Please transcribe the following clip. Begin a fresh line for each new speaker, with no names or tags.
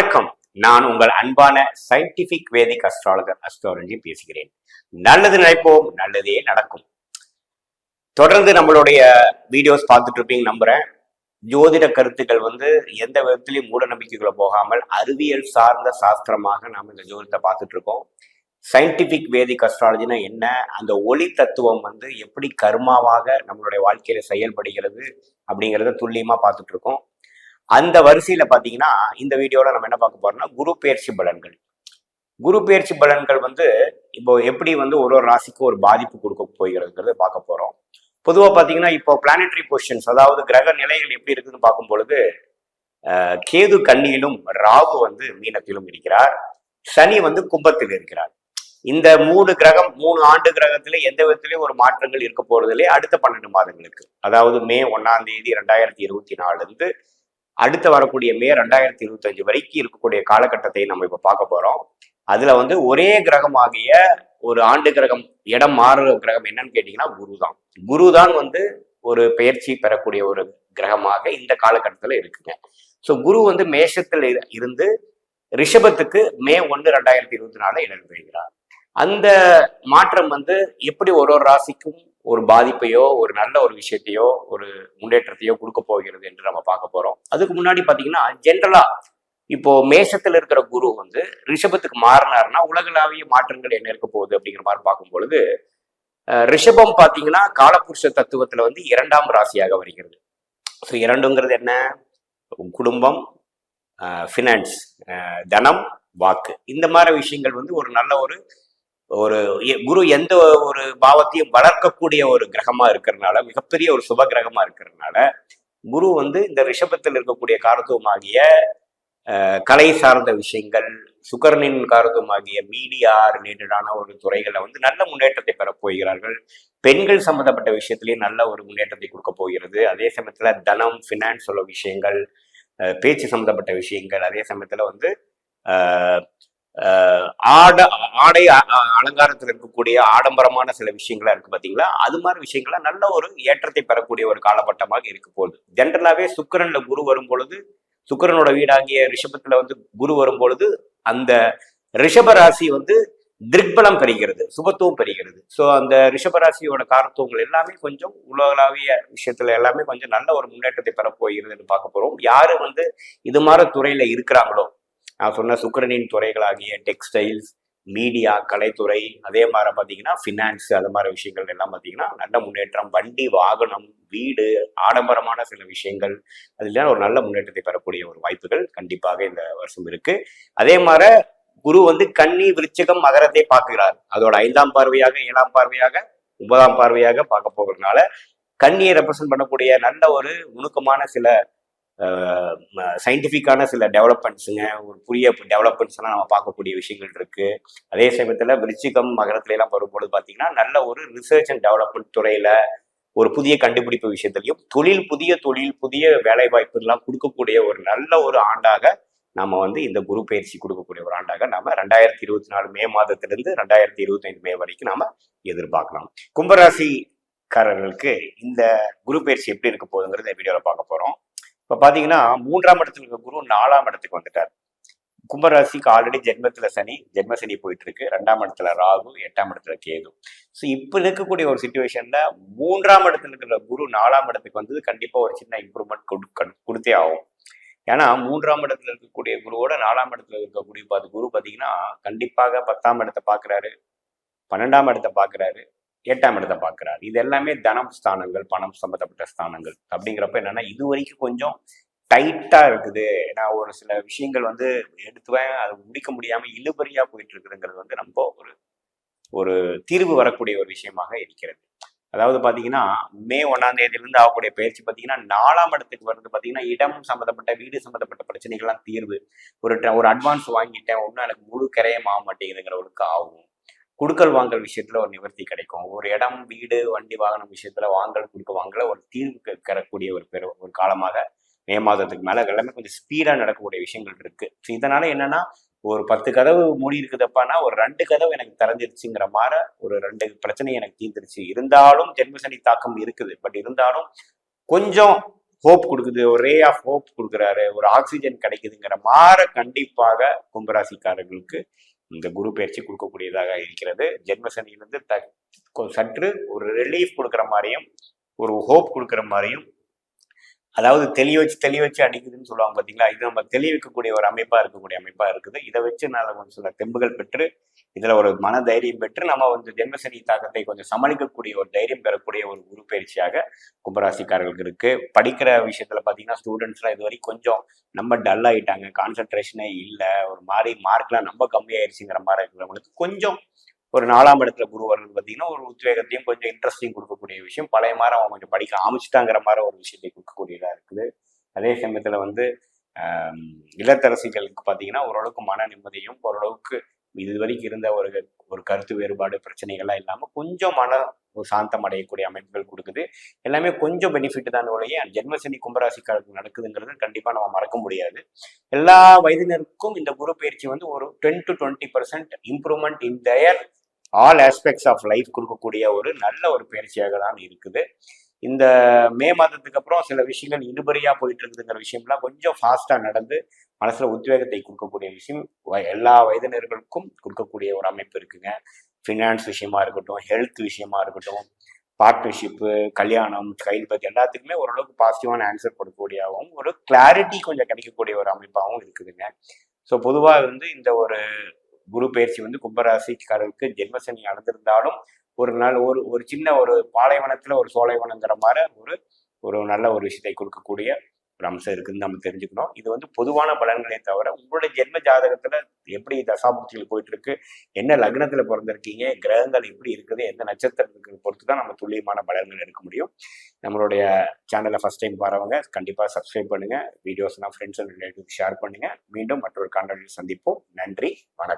வணக்கம். நான் உங்கள் அன்பான சயின்டிபிக் வேதிக் அஸ்ட்ராலஜர் அஸ்ட்ராலஜி பேசுகிறேன். நல்லது நினைப்போம் நல்லதே நடக்கும். தொடர்ந்து நம்மளுடைய வீடியோஸ் பார்த்துட்டு இருப்பீங்க நம்புறேன். ஜோதிட கருத்துக்கள் வந்து எந்த விதத்திலையும் மூட நம்பிக்கைகளை போகாமல் அறிவியல் சார்ந்த சாஸ்திரமாக நாம் இந்த ஜோதிடத்தை பார்த்துட்டு இருக்கோம். சயின்டிபிக் வேதிக் அஸ்ட்ராலஜினா என்ன? அந்த ஒளி தத்துவம் வந்து எப்படி கர்மாவாக நம்மளுடைய வாழ்க்கையில செயல்படுகிறது அப்படிங்கிறத துல்லியமா பார்த்துட்டு இருக்கோம். அந்த வரிசையில பாத்தீங்கன்னா இந்த வீடியோல நம்ம என்ன பார்க்க போறோம்னா குரு பயிற்சி பலன்கள். குரு பயிற்சி பலன்கள் வந்து இப்போ எப்படி வந்து ஒரு ஒரு ராசிக்கும் ஒரு பாதிப்பு கொடுக்க போகிறதுங்கிறத பார்க்க போறோம். பொதுவாக பார்த்தீங்கன்னா இப்போ பிளானட்டரி பொசிஷன்ஸ் அதாவது கிரக நிலைகள் எப்படி இருக்குன்னு பார்க்கும் பொழுது கேது கன்னியிலும் ராகு வந்து மீனத்திலும் இருக்கிறார். சனி வந்து கும்பத்தில் இருக்கிறார். இந்த மூணு கிரகம் மூணு ஆண்டு கிரகத்துல எந்த விதத்திலையும் ஒரு மாற்றங்கள் இருக்க போறதில்லை. அடுத்த பன்னெண்டு மாதங்களுக்கு. அதாவது மே ஒன்னாம் தேதி ரெண்டாயிரத்தி இருபத்தி நாலுல இருந்து அடுத்து வரக்கூடிய மே ரெண்டாயிரத்தி இருபத்தஞ்சு வரைக்கும் இருக்கக்கூடிய காலகட்டத்தை நம்ம இப்ப பார்க்க போறோம். அதுல வந்து ஒரே கிரகமாகிய ஒரு ஆண்டு கிரகம் இடம் மாறுற கிரகம் என்னன்னு கேட்டீங்கன்னா குரு தான். குரு தான் வந்து ஒரு பெயர்ச்சி பெறக்கூடிய ஒரு கிரகமாக இந்த காலகட்டத்துல இருக்குங்க. ஸோ குரு வந்து மேஷத்தில் இருந்து ரிஷபத்துக்கு மே ஒன்று ரெண்டாயிரத்தி இருபத்தி நாலு இடம் பெறுகிறார். அந்த மாற்றம் வந்து எப்படி ஒரு ஒரு ராசிக்கும் ஒரு பாதிப்பையோ ஒரு நல்ல ஒரு விஷயத்தையோ ஒரு முன்னேற்றத்தையோ கொடுக்க போகிறது என்று நம்ம பார்க்க போறோம். அதுக்கு முன்னாடி பாத்தீங்கன்னா ஜென்ரலா இப்போ மேஷத்துல இருக்கிற குரு வந்து ரிஷபத்துக்கு மாறினாருன்னா உலகளாவிய மாற்றங்கள் என்ன இருக்க போகுது அப்படிங்கிற மாதிரி பார்க்கும் பொழுது ரிஷபம் பாத்தீங்கன்னா காலபுருஷ தத்துவத்துல வந்து இரண்டாம் ராசியாக வருகிறது. ஸோ இரண்டுங்கிறது என்ன? குடும்பம் ஃபினான்ஸ் தனம் வாக்கு. இந்த மாதிரி விஷயங்கள் வந்து ஒரு நல்ல ஒரு ஒரு எ- குரு எந்த ஒரு பாவத்தையும் வளர்க்கக்கூடிய ஒரு கிரகமா இருக்கிறதுனால மிகப்பெரிய ஒரு சுப கிரகமா இருக்கிறதுனால குரு வந்து இந்த ரிஷபத்தில் இருக்கக்கூடிய காரத்துவமாகிய கலை சார்ந்த விஷயங்கள் சுகர்ணின் காரத்துவமாகிய மீடியா ரிலேட்டடான ஒரு துறைகளில் வந்து நல்ல முன்னேற்றத்தை பெறப் போகிறார்கள். பெண்கள் சம்பந்தப்பட்ட விஷயத்திலேயே நல்ல ஒரு முன்னேற்றத்தை கொடுக்க போகிறது. அதே சமயத்துல தனம் ஃபினான்ஸ் உள்ள விஷயங்கள் பேச்சு சம்பந்தப்பட்ட விஷயங்கள் அதே சமயத்துல வந்து ஆட ஆடை அ- அலங்காரத்தில் இருக்கக்கூடிய ஆடம்பரமான சில விஷயங்களா இருக்கு பாத்தீங்களா? அது மாதிரி விஷயங்கள்லாம் நல்ல ஒரு ஏற்றத்தை பெறக்கூடிய ஒரு காலகட்டமாக இருக்க போகுது. ஜென்ரலாவே சுக்கரன்ல குரு வரும் பொழுது சுக்கிரனோட வீடாகிய ரிஷபத்துல வந்து குரு வரும் பொழுது அந்த ரிஷப ராசி வந்து திருக்பலம் பெறுகிறது சுபத்துவம் பெறுகிறது. ஸோ அந்த ரிஷபராசியோட காரத்துவங்கள் எல்லாமே கொஞ்சம் உலகளாவிய விஷயத்துல எல்லாமே கொஞ்சம் நல்ல ஒரு முன்னேற்றத்தை பெற போகிறதுன்னு பார்க்க போறோம். யாரு வந்து இது மாதிரி துறையில இருக்கிறாங்களோ? நான் சொன்ன சுக்கிரனின் துறைகளாகிய டெக்ஸ்டைல்ஸ் மீடியா கலைத்துறை அதே மாதிரி பார்த்தீங்கன்னா ஃபினான்ஸ் அது மாதிரி விஷயங்கள் எல்லாம் பார்த்தீங்கன்னா நல்ல முன்னேற்றம் வண்டி வாகனம் வீடு ஆடம்பரமான சில விஷயங்கள் அதுல ஒரு நல்ல முன்னேற்றத்தை பெறக்கூடிய ஒரு வாய்ப்புகள் கண்டிப்பாக இந்த வருஷம் இருக்கு. அதே மாதிரி குரு வந்து கன்னி விருச்சகம் மகரத்தை பார்க்கிறார். அதோட ஐந்தாம் பார்வையாக ஏழாம் பார்வையாக ஒன்பதாம் பார்வையாக பார்க்க போகிறதுனால கன்னியை ரெப்ரசன்ட் பண்ணக்கூடிய நல்ல ஒரு நுணுக்கமான சில சயின்டிஃபிக்கான சில டெவலப்மெண்ட்ஸுங்க ஒரு புதிய டெவலப்மெண்ட்ஸ் எல்லாம் நம்ம பார்க்கக்கூடிய விஷயங்கள் இருக்கு. அதே சமயத்துல விருச்சிகம் மகரத்துல எல்லாம் வரும்பொழுது பாத்தீங்கன்னா நல்ல ஒரு ரிசர்ச் அண்ட் டெவலப்மெண்ட் துறையில ஒரு புதிய கண்டுபிடிப்பு விஷயத்திலையும் தொழில் புதிய தொழில் புதிய வேலை வாய்ப்புகள்லாம் கொடுக்கக்கூடிய ஒரு நல்ல ஒரு ஆண்டாக நாம வந்து இந்த குரு பயிற்சி கொடுக்கக்கூடிய ஒரு ஆண்டாக நாம ரெண்டாயிரத்தி இருபத்தி நாலு மே மாதத்திலிருந்து ரெண்டாயிரத்தி இருபத்தி ஐந்து மே வரைக்கும் நாம எதிர்பார்க்கலாம். கும்பராசிக்காரர்களுக்கு இந்த குரு பயிற்சி எப்படி இருக்க போகுதுங்கிறத வீடியோவில் பார்க்க போறோம். இப்ப பாத்தீங்கன்னா மூன்றாம் இடத்துல இருக்க குரு நாலாம் இடத்துக்கு வந்துட்டார். கும்பராசிக்கு ஆல்ரெடி ஜென்மத்துல சனி ஜென்ம சனி போயிட்டு இருக்கு ரெண்டாம் இடத்துல ராகு எட்டாம் இடத்துல கேது. ஸோ இப்போ இருக்கக்கூடிய ஒரு சுச்சுவேஷன்ல மூன்றாம் இடத்துல இருக்கிற குரு நாலாம் இடத்துக்கு வந்தது கண்டிப்பா ஒரு சின்ன இம்ப்ரூவ்மெண்ட் கொடுத்தே ஆகும் ஏன்னா மூன்றாம் இடத்துல இருக்கக்கூடிய குருவோட நாலாம் இடத்துல இருக்கக்கூடிய குரு பார்த்தீங்கன்னா கண்டிப்பாக பத்தாம் இடத்தை பார்க்குறாரு பன்னெண்டாம் இடத்தை பார்க்குறாரு எட்டாம் இடத்தை பார்க்குறாரு. இது எல்லாமே தனம் ஸ்தானங்கள் பணம் சம்மந்தப்பட்ட ஸ்தானங்கள். அப்படிங்கிறப்ப என்னன்னா இது வரைக்கும் கொஞ்சம் டைட்டா இருக்குது. நான் ஒரு சில விஷயங்கள் வந்து எடுத்துவேன். அது முடிக்க முடியாம இழுபறியா போயிட்டு இருக்குதுங்கிறது வந்து ரொம்ப ஒரு ஒரு தீர்வு வரக்கூடிய ஒரு விஷயமாக இருக்கிறது. அதாவது பாத்தீங்கன்னா மே ஒன்னாம் தேதியிலிருந்து ஆகக்கூடிய பயிற்சி பாத்தீங்கன்னா நாலாம் இடத்துக்கு வருது பாத்தீங்கன்னா இடம் சம்பந்தப்பட்ட வீடு சம்பந்தப்பட்ட பிரச்சனைகள்லாம் தீர்வு. ஒரு ட- ஒரு அட்வான்ஸ் வாங்கிட்டேன். ஒன்றும் எனக்கு முழு கரையம் ஆக மாட்டேங்குதுங்கிறவருக்கு ஆகும். குடுக்கல் வாங்கல் விஷயத்துல ஒரு நிவர்த்தி கிடைக்கும். ஒரு இடம் வீடு வண்டி வாகனம் விஷயத்துல வாங்கல் கொடுக்க வாங்கல ஒரு தீர்வு கரக்கூடிய ஒரு பெரு ஒரு காலமாக மே மாதத்துக்கு மேல எல்லாமே கொஞ்சம் ஸ்பீடா நடக்கக்கூடிய விஷயங்கள் இருக்கு. ஸோ இதனால என்னன்னா ஒரு பத்து கதவு மூடி இருக்குதப்பானா ஒரு ரெண்டு கதவு எனக்கு திறந்துருச்சுங்கிற மாதிரி ஒரு ரெண்டு பிரச்சனை எனக்கு தீர்ந்துருச்சு. இருந்தாலும் ஜென்மசனி தாக்கம் இருக்குது. பட் இருந்தாலும் கொஞ்சம் ஹோப் கொடுக்குது. ஒரு ரே ஆஃப் ஹோப் கொடுக்குறாரு. ஒரு ஆக்சிஜன் கிடைக்குதுங்கிற மாற கண்டிப்பாக கும்பராசிக்காரர்களுக்கு இந்த குரு பயிற்சி கொடுக்கக்கூடியதாக இருக்கிறது. ஜென்மசனியிலிருந்து த கொ- சற்று ஒரு ரிலீஃப் கொடுக்குற மாதிரியும் ஒரு ஹோப் கொடுக்குற மாதிரியும் அதாவது தெளிய வச்சு தெளிய வச்சு அடிக்குதுன்னு சொல்லுவாங்க பார்த்தீங்களா இது நம்ம தெளிவிக்கக்கூடிய ஒரு அமைப்பாக இருக்கக்கூடிய அமைப்பாக இருக்குது. இதை வச்சு நான் கொஞ்சம் சில தெம்புகள் பெற்று இதில் ஒரு மன தைரியம் பெற்று நம்ம வந்து ஜென்மசனி தாக்கத்தை கொஞ்சம் சமாளிக்கக்கூடிய ஒரு தைரியம் பெறக்கூடிய ஒரு குரு பயிற்சியாக கும்பராசிக்காரர்களுக்கு இருக்குது படிக்கிற விஷயத்தில் பார்த்தீங்கன்னா ஸ்டூடெண்ட்ஸ்லாம் இது வரைக்கும் கொஞ்சம் நம்ம டல் ஆகிட்டாங்க கான்சென்ட்ரேஷனே இல்லை. ஒரு மாதிரி மார்க்லாம் ரொம்ப கம்மியாயிருச்சுங்கிற மாதிரி இருக்கிறவங்களுக்கு கொஞ்சம் ஒரு நாலாம் இடத்துல குரு வர்றது பார்த்தீங்கன்னா ஒரு உத்வேகத்தையும் கொஞ்சம் இன்ட்ரெஸ்டிங் கொடுக்கக்கூடிய விஷயம். பழைய மாதிரி அவன் கொஞ்சம் படிக்க ஆமிச்சிட்டாங்கிற மாதிரி ஒரு விஷயத்தை கொடுக்கக்கூடியதாக இருக்குது. அதே சமயத்தில் வந்து இல்லத்தரசிகளுக்கு பார்த்தீங்கன்னா ஓரளவுக்கு மன நிம்மதியும் ஓரளவுக்கு இது வரைக்கும் இருந்த ஒரு ஒரு கருத்து வேறுபாடு பிரச்சனைகள்லாம் இல்லாமல் கொஞ்சம் மன ஒரு சாந்தம் அடையக்கூடிய அமைப்புகள் கொடுக்குது. எல்லாமே கொஞ்சம் பெனிஃபிட் தான் ஒழிய ஜென்மசனி கும்பராசிக்காரருக்கு நடக்குதுங்கிறது கண்டிப்பாக நம்ம மறக்க முடியாது. எல்லா வயதினருக்கும் இந்த குரு பயிற்சி வந்து ஒரு ten to twenty percent improvement in their all aspects of life கொடுக்கக்கூடிய ஒரு நல்ல ஒரு பயிற்சியாக தான் இருக்குது. இந்த மே மாதத்துக்கு அப்புறம் சில விஷயங்கள் இழுபறியா போயிட்டு இருக்குதுங்கிற விஷயம்லாம் கொஞ்சம் ஃபாஸ்ட்டாக நடந்து மனசில் உத்வேகத்தை கொடுக்கக்கூடிய விஷயம். வ- எல்லா வயதினர்களுக்கும் கொடுக்கக்கூடிய ஒரு அமைப்பு இருக்குங்க. ஃபினான்ஸ் விஷயமா இருக்கட்டும் ஹெல்த் விஷயமா இருக்கட்டும் பார்ட்னர்ஷிப்பு கல்யாணம் கைல் பர்த் எல்லாத்துக்குமே ஓரளவுக்கு பாசிட்டிவான ஆன்சர் கொடுக்கக்கூடியவும் ஒரு கிளாரிட்டி கொஞ்சம் கிடைக்கக்கூடிய ஒரு அமைப்பாகவும் இருக்குதுங்க. ஸோ பொதுவாக வந்து இந்த ஒரு குரு பயிற்சி வந்து கும்பராசிக்காரருக்கு ஜென்மசனி அடைந்திருந்தாலும் ஒரு நாள் ஒரு ஒரு சின்ன ஒரு பாலைவனத்துல ஒரு சோலைவனங்கிற மாதிரி ஒரு ஒரு நல்ல ஒரு விஷயத்தை கொடுக்கக்கூடிய ஒரு அம்சம் இருக்குன்னு நம்ம தெரிஞ்சுக்கணும். இது வந்து பொதுவான பலன்களே தவிர உங்களுடைய ஜென்ம ஜாதகத்துல எப்படி தசாபுத்திகள் போயிட்டு இருக்கு என்ன லக்னத்துல பிறந்திருக்கீங்க கிரகங்கள் எப்படி இருக்குது எந்த நட்சத்திரத்துக்கு பொறுத்து தான் நம்ம துல்லியமான பலன்கள் எடுக்க முடியும். நம்மளுடைய சேனலை ஃபர்ஸ்ட் டைம் பாருவங்க கண்டிப்பா சப்ஸ்கிரைப் பண்ணுங்க. வீடியோஸ்லாம் ஃப்ரெண்ட்ஸ் அண்ட் ரிலேட்டிவ் ஷேர் பண்ணுங்க. மீண்டும் மற்றொரு கான்டாக்டில் சந்திப்போம். நன்றி வணக்கம்.